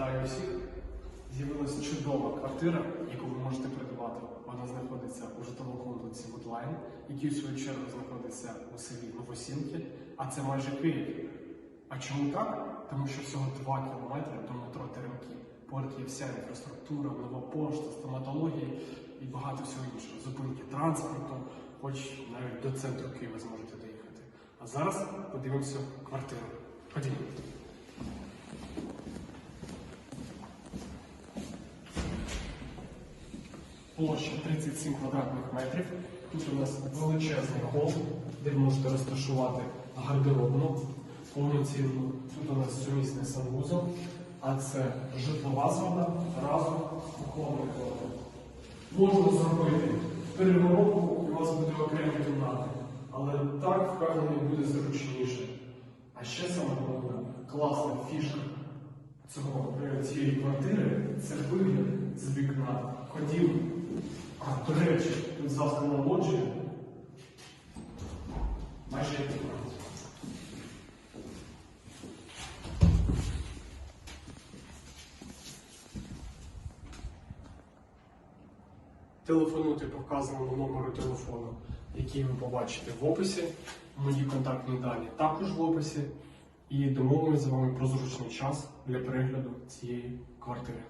Вітаю усіх! З'явилася чудова квартира, яку ви можете придбати. Вона знаходиться у житловому комплексі Woodline, який у свою чергу знаходиться у селі Новосілки, а це майже Київ. А чому так? Тому що всього 2 кілометри до метро Теремки. Поряд є вся інфраструктура, нова пошта, стоматологія і багато всього іншого. Зупинки транспорту, хоч навіть до центру Києва зможете доїхати. А зараз подивимося квартиру. Ходімо. Площа 37 квадратних метрів. Тут у нас величезний хол, де ви можете розташувати гардеробну повноцінну. Тут у нас сумісний санвузол, а це житлова зона разом кухонний корпус. Можна зробити перегородку, і у вас буде окремі кімнати, але так впевнений буде зручніше. А ще саме головне, класна фішка цього е, цієї квартири це вигляд з вікна. Ходімо. Речі, тут завтра на лоджія. Майже як. Телефонуйте по вказаному номеру телефону, який ви побачите в описі. Мої контактні дані також в описі. І домовимося з вами про зручний час для перегляду цієї квартири.